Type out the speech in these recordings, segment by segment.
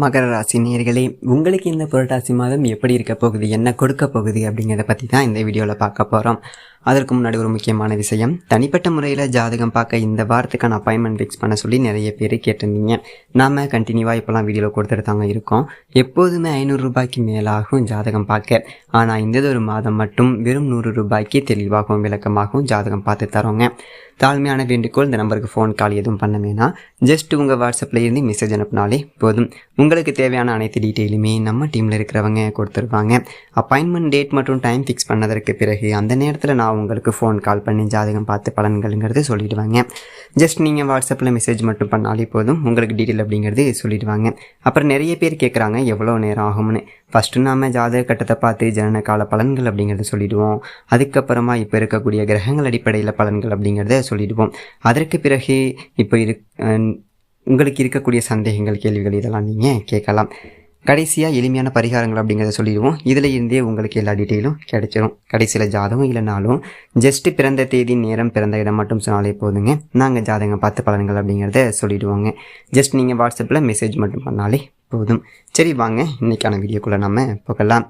மகர ராசி நேர்களே உங்களுக்கு இந்த புரட்டாசி மாதம் எப்படி இருக்க போகுது என்ன கொடுக்க போகுது அப்படிங்கிறத பற்றி தான் இந்த வீடியோவில் பார்க்க போகிறோம் அதற்கு முன்னாடி ஒரு முக்கியமான விஷயம் தனிப்பட்ட முறையில் ஜாதகம் பார்க்க இந்த வாரத்துக்கான அப்பாயின்மெண்ட் ஃபிக்ஸ் பண்ண சொல்லி நிறைய பேர் கேட்டிருந்தீங்க. நாம் கண்டினியூவாக இப்போலாம் வீடியோவில் கொடுத்துட்டு தாங்க இருக்கோம். எப்போதுமே ஐநூறு ரூபாய்க்கு மேலாகும் ஜாதகம் பார்க்க. ஆனால் இந்த ஒரு மாதம் மட்டும் வெறும் நூறு ரூபாய்க்கு தெளிவாகவும் விளக்கமாகவும் ஜாதகம் பார்த்து தரோங்க. தாழ்மையான வேண்டுகோள் இந்த நம்பருக்கு ஃபோன் கால் எதுவும் பண்ண வேணாம். ஜஸ்ட் உங்கள் வாட்ஸ்அப்பில் இருந்து மெசேஜ் அனுப்புனாலே போதும். உங்களுக்கு தேவையான அனைத்து டீட்டெயிலுமே நம்ம டீமில் இருக்கிறவங்க கொடுத்துருவாங்க அப்பாயின்மெண்ட் டேட் மற்றும் டைம் ஃபிக்ஸ் பண்ணதற்கு பிறகு அந்த நேரத்தில் நான் உங்களுக்கு ஃபோன் கால் பண்ணி ஜாதகம் பார்த்து பலன்கள்ங்கிறது சொல்லிடுவாங்க. ஜஸ்ட் நீங்கள் வாட்ஸ்அப்பில் மெசேஜ் மட்டும் பண்ணாலே போதும். உங்களுக்கு டீட்டெயில் அப்படிங்கிறது சொல்லிடுவாங்க. அப்புறம் நிறைய பேர் கேட்குறாங்க எவ்வளோ நேரம் ஆகும்னு? ஃபஸ்ட்டு நாம் ஜாதக கட்டத்தை பார்த்து ஜனன கால பலன்கள் அப்படிங்கிறத சொல்லிடுவோம். அதுக்கப்புறமா இப்போ இருக்கக்கூடிய கிரகங்கள் அடிப்படையில் பலன்கள் அப்படிங்கிறத சொல்லிடுவோம். அதற்கு பிறகு இப்போ இரு உங்களுக்கு இருக்கக்கூடிய சந்தேகங்கள் கேள்விகள் இதெல்லாம் நீங்கள் கேட்கலாம். கடைசியாக எளிமையான பரிகாரங்கள் அப்படிங்கிறத சொல்லிடுவோம். இதில் இருந்தே உங்களுக்கு எல்லா டீட்டெயிலும் கிடைச்சிரும். கடைசியில் ஜாதகம் இல்லைனாலும் ஜஸ்ட்டு பிறந்த தேதி நேரம் பிறந்த இடம் மட்டும் சொன்னாலே போதுங்க. நாங்கள் ஜாதகம் பார்த்து பலன்கள் அப்படிங்கிறத சொல்லிடுவோங்க. ஜஸ்ட் நீங்கள் வாட்ஸ்அப்பில் மெசேஜ் மட்டும் பண்ணாலே போதும். சரி வாங்க இன்றைக்கான வீடியோக்குள்ளே நம்ம போகலாம்.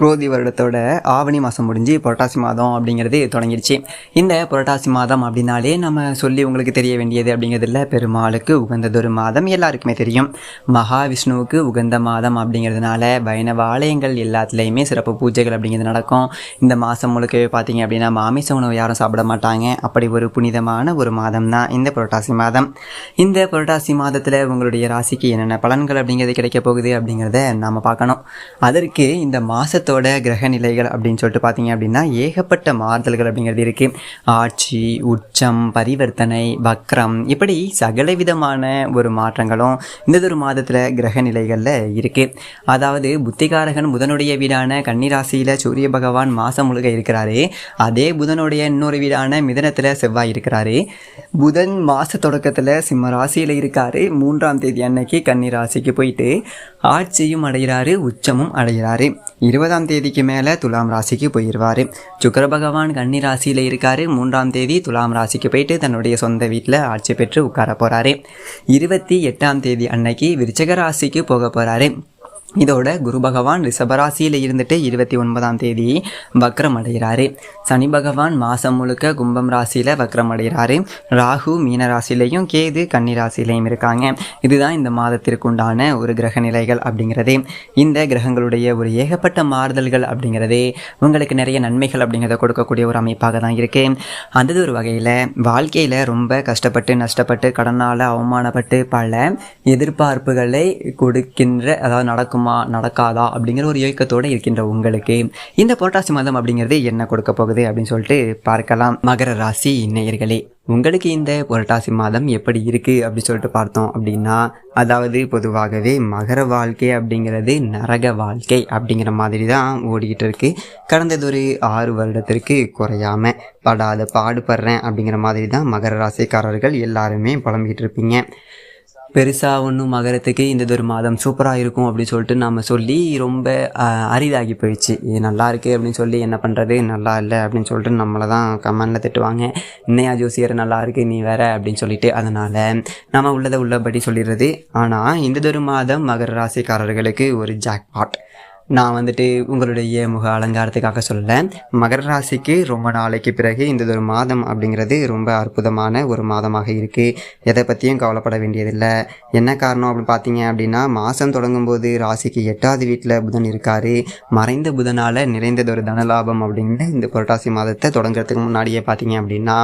குரோதி வருடத்தோட ஆவணி மாதம் முடிஞ்சு புரட்டாசி மாதம் அப்படிங்கிறது தொடங்கிடுச்சு இந்த புரட்டாசி மாதம் அப்படின்னாலே நம்ம சொல்லி உங்களுக்கு தெரிய வேண்டியது அப்படிங்கிறதுல பெருமாளுக்கு உகந்ததொரு மாதம் எல்லாருக்குமே தெரியும். மகாவிஷ்ணுவுக்கு உகந்த மாதம் அப்படிங்கிறதுனால வைணவ ஆலயங்கள் எல்லாத்துலேயுமே சிறப்பு பூஜைகள் அப்படிங்கிறது நடக்கும். இந்த மாதம் முழுக்கவே பார்த்தீங்க அப்படின்னா மாமிச உணவு யாரும் சாப்பிட மாட்டாங்க. அப்படி ஒரு புனிதமான ஒரு மாதம் தான் இந்த புரட்டாசி மாதம். இந்த புரட்டாசி மாதத்தில் உங்களுடைய ராசிக்கு என்னென்ன பலன்கள் அப்படிங்கிறது கிடைக்க போகுது அப்படிங்கிறத நாம் பார்க்கணும். அதற்கு இந்த கிரகத்தோட கிரக நிலைகள் அப்படின்னு சொல்லிட்டு பார்த்தீங்க அப்படின்னா ஏகப்பட்ட மாறுதல்கள் அப்படிங்கிறது இருக்குது ஆட்சி உச்சம் பரிவர்த்தனை வக்ரம் இப்படி சகல விதமான ஒரு மாற்றங்களும் இந்த ஒரு மாதத்தில் கிரக நிலைகளில் இருக்குது அதாவது புத்திகாரகன் புதனுடைய வீடான கன்னிராசியில் சூரிய பகவான் மாதம் முழுக்க இருக்கிறாரு. அதே புதனுடைய இன்னொரு வீடான மிதனத்தில் செவ்வாய் இருக்கிறாரு. புதன் மாத தொடக்கத்தில் சிம்ம ராசியில் இருக்காரு. மூன்றாம் தேதி அன்னைக்கு கன்னிராசிக்கு போயிட்டு ஆட்சியும் அடைகிறாரு உச்சமும் அடைகிறாரு. இருபதாம் தேதிக்கு மேலே துலாம் ராசிக்கு போயிடுவார் சுக்கர பகவான் கன்னி ராசியில் இருக்காரு. மூன்றாம் தேதி துலாம் ராசிக்கு போயிட்டு தன்னுடைய சொந்த வீட்டில் ஆட்சி பெற்று உட்கார போகிறாரு இருபத்தி எட்டாம் தேதி அன்னைக்கு விருச்சக ராசிக்கு போக போகிறாரு இதோட குரு பகவான் ரிஷபராசியில் இருந்துட்டு இருபத்தி ஒன்பதாம் தேதி வக்ரம் அடைகிறாரு. சனி பகவான் மாதம் முழுக்க கும்பம் ராசியில் வக்ரம் அடைகிறாரு. ராகு மீன ராசிலையும் கேது கன்னி ராசிலையும் இருக்காங்க. இதுதான் இந்த மாதத்திற்கு உண்டான ஒரு கிரக நிலைகள் அப்படிங்கிறதே. இந்த கிரகங்களுடைய ஒரு ஏகப்பட்ட மாறுதல்கள் அப்படிங்கிறது உங்களுக்கு நிறைய நன்மைகள் அப்படிங்கிறத கொடுக்கக்கூடிய ஒரு அமைப்பாக தான் இருக்குது அந்த ஒரு வகையில் வாழ்க்கையில் ரொம்ப கஷ்டப்பட்டு நஷ்டப்பட்டு கடனால் அவமானப்பட்டு பல எதிர்பார்ப்புகளை கொடுக்கின்ற அதாவது நடக்கும் நடக்காதா அப்படிங்கிற ஒரு இயக்கத்தோடு இருக்கின்ற உங்களுக்கு இந்த புரட்டாசி மாதம் அப்படிங்கிறது என்ன கொடுக்க போகுது அப்படின்னு சொல்லிட்டு பார்க்கலாம். மகர ராசி நேயர்களே உங்களுக்கு இந்த புரட்டாசி மாதம் எப்படி இருக்குது அப்படி சொல்லிட்டு பார்த்தோம் அப்படின்னா அதாவது பொதுவாகவே மகர வாழ்க்கை அப்படிங்கிறது நரக வாழ்க்கை அப்படிங்கிற மாதிரி தான் ஓடிக்கிட்டு இருக்கு. கடந்ததொரு ஆறு வருடத்திற்கு குறையாமல் படாத பாடுபடுறேன் அப்படிங்கிற மாதிரி தான் மகர ராசிக்காரர்கள் எல்லாருமே புலம்பிக்கிட்டு இருப்பீங்க. பெருசாக ஒன்றும் மகரத்துக்கு இந்த ஒரு மாதம் சூப்பராக இருக்கும் அப்படின்னு சொல்லிட்டு நம்ம சொல்லி ரொம்ப அரிதாகி போயிடுச்சு. இது நல்லா இருக்குது அப்படின்னு சொல்லி என்ன பண்ணுறது நல்லா இல்லை அப்படின்னு சொல்லிட்டு நம்மளை தான் கமெண்டில் திட்டுவாங்க. இன்னையா ஜோசியர் நல்லா இருக்குது நீ வேற அப்படின்னு சொல்லிட்டு. அதனால் நம்ம உள்ளதை உள்ளபடி சொல்லிடுறது. ஆனால் இந்த ஒரு மாதம் மகர ராசிக்காரர்களுக்கு ஒரு ஜாக்பாட் நான் வந்துட்டு உங்களுடைய முக அலங்காரத்துக்காக சொல்லலை மகர ராசிக்கு ரொம்ப நாளைக்கு பிறகு இந்த ஒரு மாதம் அப்படிங்கிறது ரொம்ப அற்புதமான ஒரு மாதமாக இருக்குது எதை பற்றியும் கவலைப்பட வேண்டியதில்லை. என்ன காரணம் அப்படின்னு பார்த்தீங்க அப்படின்னா மாதம் தொடங்கும்போது ராசிக்கு எட்டாவது வீட்டில் புதன் இருக்கார். மறைந்த புதனால் நிறைந்ததொரு தனலாபம் அப்படின்னு இந்த புரட்டாசி மாதத்தை தொடங்குறதுக்கு முன்னாடியே பார்த்தீங்க அப்படின்னா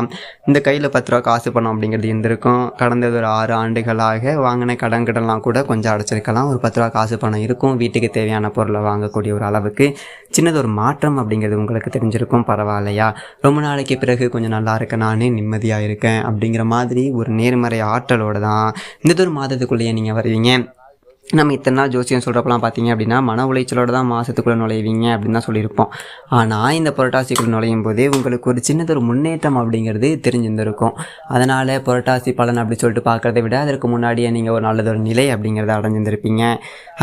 இந்த கையில் பத்து ரூபா காசு பணம் அப்படிங்கிறது இருந்திருக்கும். கடந்தது ஒரு ஆறு ஆண்டுகளாக வாங்கின கடன் கடன்லாம் கூட கொஞ்சம் அடைச்சிருக்கலாம். ஒரு பத்து ரூபா காசு பணம் இருக்கும். வீட்டுக்கு தேவையான பொருளை வாங்கக்கூடிய ஒரு அளவுக்கு சின்னது ஒரு மாற்றம் அப்படிங்கிறது உங்களுக்கு தெரிஞ்சிருக்கும். பரவாயில்லையா? ரொம்ப நாளைக்கு பிறகு கொஞ்சம் நல்லா இருக்கேன் நானே நிம்மதியாக இருக்கேன் அப்படிங்கிற மாதிரி ஒரு நேர்மறை ஆற்றலோட தான் இந்த ஒரு மாதத்துக்குள்ளேயே நீங்கள் வருவீங்க. நம்ம இத்தனை நாள் ஜோசியம் சொல்கிறப்பலாம் பார்த்தீங்க அப்படின்னா மன உளைச்சலோடு தான் மாதத்துக்குள்ளே நுழைவீங்க அப்படின்னு தான் சொல்லியிருப்போம். ஆனால் இந்த புரட்டாசிக்குள்ளே நுழையும் போதே உங்களுக்கு ஒரு சின்னதொரு முன்னேற்றம் அப்படிங்கிறது தெரிஞ்சிருந்திருக்கும். அதனால் புரட்டாசி பலன் அப்படி சொல்லிட்டு பார்க்குறத விட அதற்கு முன்னாடியே நீங்கள் ஒரு நல்லதொரு நிலை அப்படிங்கிறத அடைஞ்சிருந்திருப்பீங்க.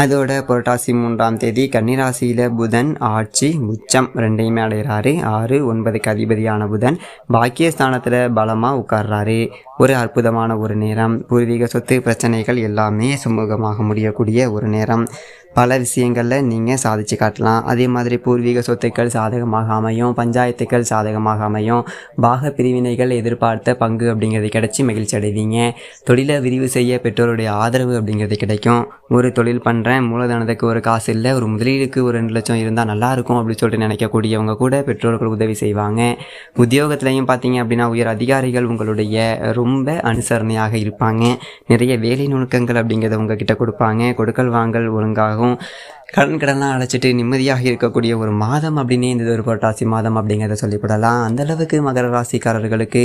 அதோட புரட்டாசி மூன்றாம் தேதி கன்னிராசியில் புதன் ஆட்சி உச்சம் ரெண்டையுமே அடைகிறாரு ஆறு ஒன்பதுக்கு அதிபதியான புதன் பாக்கியஸ்தானத்தில் பலமாக உட்கார்றாரு. ஒரு அற்புதமான ஒரு நேரம். பூர்வீக சொத்து பிரச்சனைகள் எல்லாமே சுமூகமாக முடியக்கூடிய ஒரு நேரம். பல விஷயங்களில் நீங்கள் சாதிச்சு காட்டலாம். அதே மாதிரி பூர்வீக சொத்துக்கள் சாதகமாக அமையும் பஞ்சாயத்துக்கள் சாதகமாக அமையும். பாக பிரிவினைகள் எதிர்பார்த்த பங்கு அப்படிங்கிறது கிடைச்சி மகிழ்ச்சி அடைவீங்க. தொழிலை விரிவு செய்ய பெற்றோருடைய ஆதரவு அப்படிங்கிறது கிடைக்கும். ஒரு தொழில் பண்ணுறேன் மூலதனத்துக்கு ஒரு காசு இல்லை ஒரு முதலீடுக்கு ஒரு ரெண்டு லட்சம் இருந்தால் நல்லாயிருக்கும் அப்படின்னு சொல்லிட்டு நினைக்கக்கூடியவங்க கூட பெற்றோர்கள் உதவி செய்வாங்க. உத்தியோகத்துலையும் பார்த்தீங்க அப்படின்னா உயர் அதிகாரிகள் உங்களுடைய ரொம்ப அனுசரணையாக இருப்பாங்க. நிறைய வேலை நுணுக்கங்கள் அப்படிங்கிறத உங்ககிட்ட கொடுப்பாங்க. கொடுக்கல் வாங்கல் ஒழுங்காகும் கடன் கடனாக அழைச்சிட்டு நிம்மதியாக இருக்கக்கூடிய ஒரு மாதம் அப்படின்னே இந்த ஒரு புரட்டாசி மாதம் அப்படிங்கிறத சொல்லிவிடலாம். அந்தளவுக்கு மகர ராசிக்காரர்களுக்கு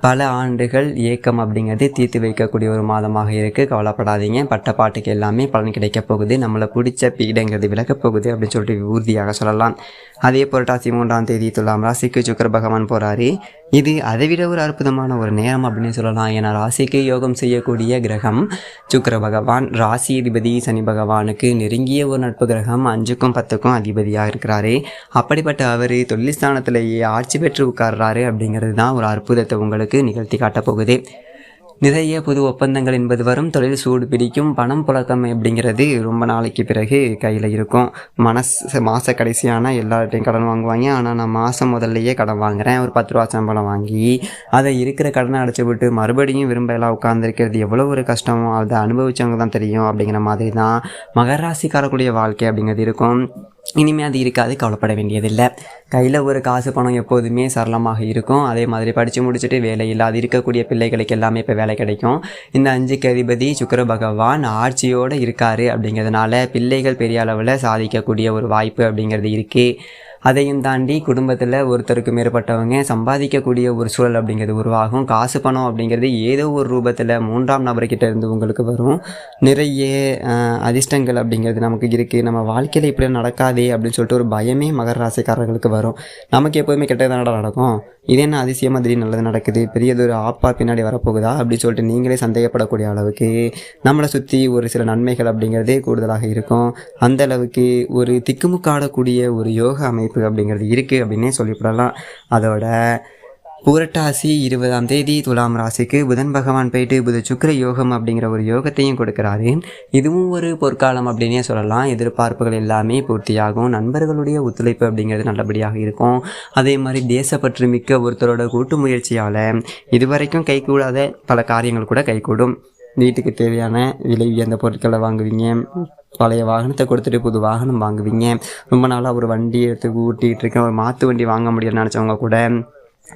பல ஆண்டுகள் ஏக்கம் அப்படிங்கிறது தீர்த்து வைக்கக்கூடிய ஒரு மாதமாக இருக்குது கவலைப்படாதீங்க. பட்ட பாட்டுக்கு எல்லாமே பலன் கிடைக்க போகுது. நம்மளை பிடிச்ச பீடங்கிறது விலகப் போகுது அப்படின்னு சொல்லிட்டு உறுதியாக சொல்லலாம். அதே புரட்டாசி மூன்றாம் தேதி துலாம் ராசிக்கு சுக்கர பகவான் போகிறாரு இது அதைவிட ஒரு அற்புதமான ஒரு நேரம் அப்படின்னு சொல்லலாம். ஏன்னா ராசிக்கு யோகம் செய்யக்கூடிய கிரகம் சுக்கர பகவான். ராசி அதிபதி சனி பகவானுக்கு நெருங்கிய ஒரு நட்பு கிரகம் அஞ்சுக்கும் பத்துக்கும் அதிபதியாக இருக்கிறாரு. அப்படிப்பட்ட அவர் தொழில் ஸ்தானத்திலேயே ஆட்சி பெற்று உட்கார்றாரு அப்படிங்கிறது தான் ஒரு அற்புதத்தை உங்களுக்கு நிகழ்த்தி காட்டப் போகுது நிறைய புது ஒப்பந்தங்கள் என்பது வரும். தொழில் சூடு பிடிக்கும். பணம் புழக்கம் அப்படிங்கிறது ரொம்ப நாளைக்கு பிறகு கையில் இருக்கும். மனசு மாத கடைசியான எல்லார்ட்டையும் கடன் வாங்குவாங்க. ஆனால் நான் மாதம் முதல்லையே கடன் வாங்குகிறேன் ஒரு பத்து ரூபா சம்பளம் வாங்கி அதை இருக்கிற கடனை அடைச்சி விட்டு மறுபடியும் விரும்ப எல்லாம் உட்காந்துருக்கிறது எவ்வளோ ஒரு கஷ்டமோ அதை அனுபவிச்சவங்க தான் தெரியும் அப்படிங்கிற மாதிரி தான் மகராசிக்காரக்கூடிய வாழ்க்கை அப்படிங்கிறது இருக்கும். இனிமேல் அது இருக்காது கவலைப்பட வேண்டியதில்லை. கையில் ஒரு காசு பணம் எப்போதுமே சரளமாக இருக்கும். அதே மாதிரி படித்து முடிச்சுட்டு வேலை இல்லாது இருக்கக்கூடிய பிள்ளைகளுக்கு எல்லாமே இப்போ வேலை கிடைக்கும். இந்த அஞ்சுக்கு அதிபதி சுக்கர பகவான் ஆட்சியோடு இருக்கார் அப்படிங்கிறதுனால பிள்ளைகள் பெரிய அளவில் சாதிக்கக்கூடிய ஒரு வாய்ப்பு அப்படிங்கிறது இருக்குது அதையும் தாண்டி குடும்பத்தில் ஒருத்தருக்கு மேற்பட்டவங்க சம்பாதிக்கக்கூடிய ஒரு சூழல் அப்படிங்கிறது உருவாகும். காசு பணம் அப்படிங்கிறது ஏதோ ஒரு ரூபத்தில் மூன்றாம் நபர்கிட்ட இருந்து உங்களுக்கு வரும். நிறைய அதிர்ஷ்டங்கள் அப்படிங்கிறது நமக்கு இருக்குது நம்ம வாழ்க்கையில் இப்படி நடக்காதே அப்படின்னு சொல்லிட்டு ஒரு பயமே மகர ராசிக்காரர்களுக்கு வரும். நமக்கு எப்போதுமே கெட்டது நடக்கும்? இது என்ன அதிசயமாக திடீர்னு நல்லது நடக்குது? பெரியதொரு ஆப்பா பின்னாடி வரப்போகுதா? அப்படின்னு சொல்லிட்டு நீங்களே சந்தேகப்படக்கூடிய அளவுக்கு நம்மளை சுற்றி ஒரு சில நன்மைகள் அப்படிங்கிறதே கூடுதலாக இருக்கும். அந்த அளவுக்கு ஒரு திக்குமுக்காடக்கூடிய ஒரு யோக அமைப்பு அப்படிங்கிறது இருக்குது அப்படின்னே சொல்லிவிடலாம். அதோட புரட்டாசி இருபதாம் தேதி துலாம் ராசிக்கு புதன் பகவான் போயிட்டு புத சுக்கர யோகம் அப்படிங்கிற ஒரு யோகத்தையும் கொடுக்குறாரு. இதுவும் ஒரு பொற்காலம் அப்படின்னே சொல்லலாம். எதிர்பார்ப்புகள் எல்லாமே பூர்த்தியாகும். நண்பர்களுடைய ஒத்துழைப்பு அப்படிங்கிறது நல்லபடியாக இருக்கும். அதே மாதிரி தேசப்பற்று மிக்க ஒருத்தரோட கூட்டு முயற்சியால் இதுவரைக்கும் கைகூடாத பல காரியங்கள் கூட கைகூடும். வீட்டுக்கு தேவையான விலை உயர்ந்த பொருட்களை வாங்குவீங்க. பழைய வாகனத்தை கொடுத்துட்டு புது வாகனம் வாங்குவீங்க. ரொம்ப நாளாக ஒரு வண்டி எடுத்து ஊட்டிகிட்டு இருக்கேன். ஒரு மாற்று வண்டி வாங்க முடியும்னு நினச்சவங்க கூட.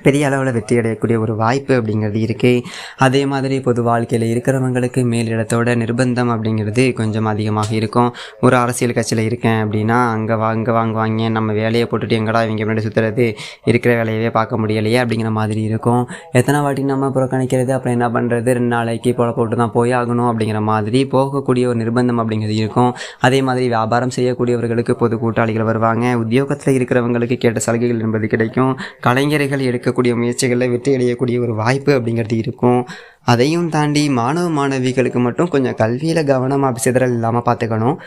பெரிய அளவில் வெற்றி அடையக்கூடிய ஒரு வாய்ப்பு அப்படிங்கிறது இருக்குது அதே மாதிரி பொது வாழ்க்கையில் இருக்கிறவங்களுக்கு மேலிடத்தோட நிர்பந்தம் அப்படிங்கிறது கொஞ்சம் அதிகமாக இருக்கும். ஒரு அரசியல் கட்சியில் இருக்கேன் அப்படின்னா அங்கே வாங்க வாங்குவாங்க நம்ம வேலையை போட்டுட்டு எங்கடா இவங்க முன்னாடி சுற்றுறது இருக்கிற வேலையவே பார்க்க முடியலையே அப்படிங்கிற மாதிரி இருக்கும். எத்தனை வாட்டி நம்ம புறக்கணிக்கிறது அப்புறம் என்ன பண்ணுறது ரெண்டு நாளைக்கு போல போட்டு தான் போய் ஆகணும் அப்படிங்கிற மாதிரி போகக்கூடிய ஒரு நிர்பந்தம் அப்படிங்கிறது இருக்கும். அதே மாதிரி வியாபாரம் செய்யக்கூடியவர்களுக்கு பொது கூட்டாளிகள் வருவாங்க. உத்தியோகத்தில் இருக்கிறவங்களுக்கு கேட்ட சலுகைகள் என்பது கிடைக்கும். கலைஞர்கள் எடுக்க எடுக்கக்கூடிய முயற்சிகளில் வெற்றி அடையக்கூடிய ஒரு வாய்ப்பு அப்படிங்கிறது இருக்கும். அதையும் தாண்டி மாணவ மாணவிகளுக்கு மட்டும் கொஞ்சம் கல்வியில் கவனமாக சிதறல் இல்லாமல் பார்த்துக்கணும்.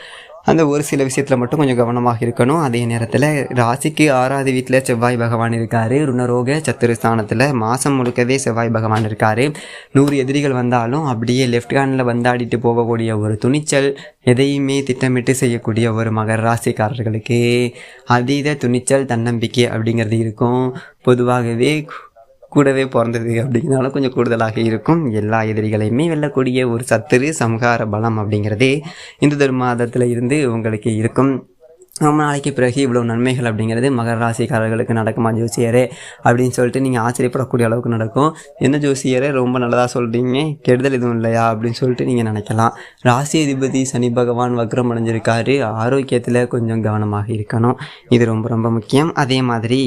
அந்த ஒரு சில விஷயத்தில் மட்டும் கொஞ்சம் கவனமாக இருக்கணும். அதே நேரத்தில் ராசிக்கு ஆறாவது வீட்டில் செவ்வாய் பகவான் இருக்கார். ருணரோக சத்துருஸ்தானத்தில் மாதம் முழுக்கவே செவ்வாய் பகவான் இருக்கார். நூறு எதிரிகள் வந்தாலும் அப்படியே லெஃப்ட் ஹேண்டில் வந்தாடிட்டு போகக்கூடிய ஒரு துணிச்சல் எதையுமே திட்டமிட்டு செய்யக்கூடிய ஒரு மகர ராசிக்காரர்களுக்கு அதீத துணிச்சல் தன்னம்பிக்கை அப்படிங்கிறது இருக்கும். பொதுவாகவே கூடவே பிறந்தது அப்படிங்கிறனால கொஞ்சம் கூடுதலாக இருக்கும். எல்லா எதிரிகளையுமே வெல்லக்கூடிய ஒரு சத்துரு சம்ஹார பலம் அப்படிங்கிறதே இந்து தர்மாதத்தில் இருந்து உங்களுக்கு இருக்கும். ரொம்ப நாளைக்கு பிறகு இவ்வளோ நன்மைகள் அப்படிங்கிறது மகர ராசிக்காரர்களுக்கு நடக்குமா ஜோசியரே அப்படின்னு சொல்லிட்டு நீங்கள் ஆச்சரியப்படக்கூடிய அளவுக்கு நடக்கும். என்ன ஜோசியரே ரொம்ப நல்லதாக சொல்கிறீங்க கெடுதல் எதுவும் இல்லையா அப்படின்னு சொல்லிட்டு நீங்கள் நினைக்கலாம். ராசி அதிபதி சனி பகவான் வக்ரம் அடைஞ்சிருக்காரு. ஆரோக்கியத்தில் கொஞ்சம் கவனமாக இருக்கணும். இது ரொம்ப ரொம்ப முக்கியம். அதே மாதிரி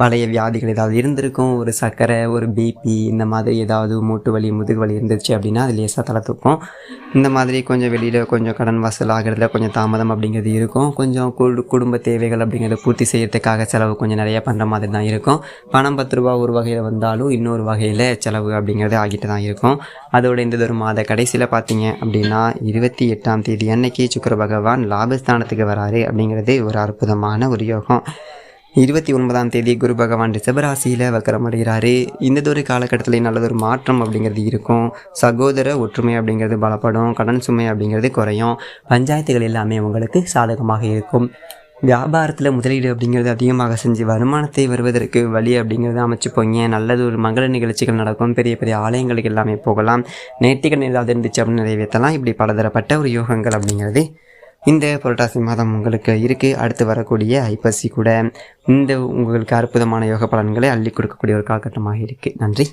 பழைய வியாதிகள் ஏதாவது இருந்திருக்கும்? ஒரு சர்க்கரை ஒரு பிபி இந்த மாதிரி ஏதாவது மூட்டு வலி முதுகு வலி இருந்துச்சு அப்படின்னா அது லேசாக தலை தூக்கும். இந்த மாதிரி கொஞ்சம் வெளியில் கொஞ்சம் கடன் வசூல் ஆகிறதுல கொஞ்சம் தாமதம் அப்படிங்கிறது இருக்கும். கொஞ்சம் குடு குடும்ப தேவைகள் அப்படிங்கிறத பூர்த்தி செய்கிறதுக்காக செலவு கொஞ்சம் நிறைய பண்ணுற மாதிரி தான் இருக்கும். பணம் பத்து ரூபா ஒரு வகையில் வந்தாலும் இன்னொரு வகையில் செலவு அப்படிங்கிறது ஆகிட்டு தான் இருக்கும். அதோட இந்த ஒரு மாத கடைசியில் பார்த்தீங்க அப்படின்னா இருபத்தி எட்டாம் தேதி அன்னைக்கு சுக்கர பகவான் லாபஸ்தானத்துக்கு வராரு அப்படிங்கிறது ஒரு அற்புதமான ஒரு யோகம். இருபத்தி ஒன்பதாம் தேதி குரு பகவான் ரிஷபராசியில் வக்கரமடைகிறாரு. இந்த ஒரு காலகட்டத்தில் நல்லதொரு மாற்றம் அப்படிங்கிறது இருக்கும். சகோதர ஒற்றுமை அப்படிங்கிறது பலப்படும். கடன் சுமை அப்படிங்கிறது குறையும். பஞ்சாயத்துகள் எல்லாமே உங்களுக்கு சாதகமாக இருக்கும். வியாபாரத்தில் முதலீடு அப்படிங்கிறது அதிகமாக செஞ்சு வருமானத்தை வருவதற்கு வழி அப்படிங்கிறத அமைச்சுப்போங்க நல்லது ஒரு மங்கள நிகழ்ச்சிகள் நடக்கும். பெரிய பெரிய ஆலயங்களுக்கு எல்லாமே போகலாம். நேர்த்திகள் ஏதாவது இருந்துச்சு அப்படின்னு நிறைவேற்றலாம். இப்படி பலதரப்பட்ட ஒரு யோகங்கள் அப்படிங்கிறது இந்த புரட்டாசி மாதம் உங்களுக்கு இருக்குது அடுத்து வரக்கூடிய ஐப்பசி கூட. இந்த உங்களுக்கு அற்புதமான யோக பலன்களை அள்ளி கொடுக்கக்கூடிய ஒரு காலகட்டமாக இருக்குது நன்றி.